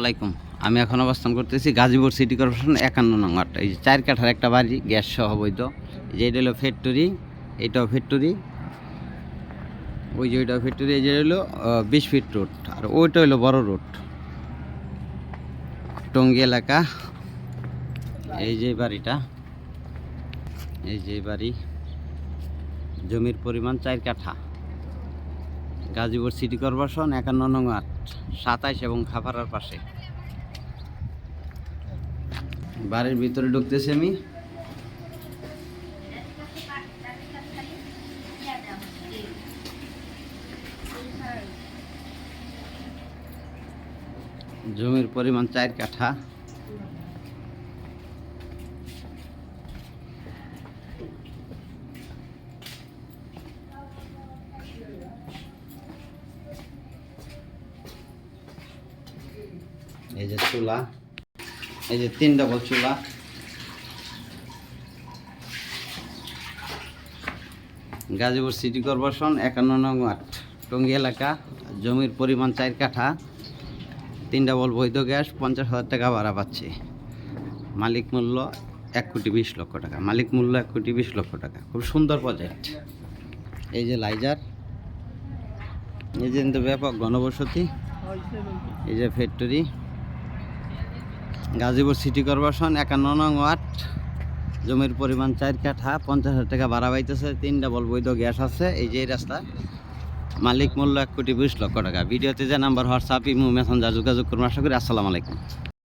আলাইকুম। আমি এখন অবস্থান করতেছি গাজীপুর সিটি কর্পোরেশন একান্ন নং ওয়ার্ড। এই চার কাঠার একটা বাড়ি, গ্যাস সহ বৈধ। যে এটা হলো ফ্যাক্টরি, এটাও ফ্যাক্টরি। ওই যে ওইটাও ফ্যাক্টরি, এই যে হলো বিশ ফিট রোড। আর ওইটা হলো বড় রোড। টঙ্গি এলাকা। এই যে বাড়িটা, এই যে বাড়ি। জমির পরিমাণ চার কাঠা। গাজীপুর সিটি কর্পোরেশন, একান্ন নং আট সাতাইশ এবং খাফারার পাশে। বাড়ির ভিতরে ঢুকতেছি আমি। জমির পরিমাণ চার কাঠা। এই যে চুলা, এই যে তিন ডবল চুলা। গাজীপুর সিটি কর্পোরেশন একান্ন নং আট টঙ্গী এলাকা, জমির পরিমাণ চার কাঠা, তিন ডাবল বৈধ গ্যাস, পঞ্চাশ হাজার টাকা ভাড়া পাচ্ছে। মালিক মূল্য এক কোটি বিশ লক্ষ টাকা। মালিক মূল্য এক কোটি বিশ লক্ষ টাকা। খুব সুন্দর প্রজেক্ট এই যে লাইজার, এই যে ব্যাপক ঘনবসতি, এই যে ফ্যাক্টরি গাজীপুর সিটি কর্পোরেশন একান্ন নং ওয়ার্ড। জমির পরিমাণ চার কাঠা, পঞ্চাশ হাজার টাকা ভাড়া পাইতেছে। তিন ডাবল বৈধ গ্যাস আছে। এই যে রাস্তা, মালিক মূল্য এক কোটি বিশ লক্ষ টাকা। ভিডিওতে যে নাম্বার হোয়াটসঅ্যাপ ইমো মেসেঞ্জার যোগাযোগ করুন। আশা করি আসসালামু আলাইকুম।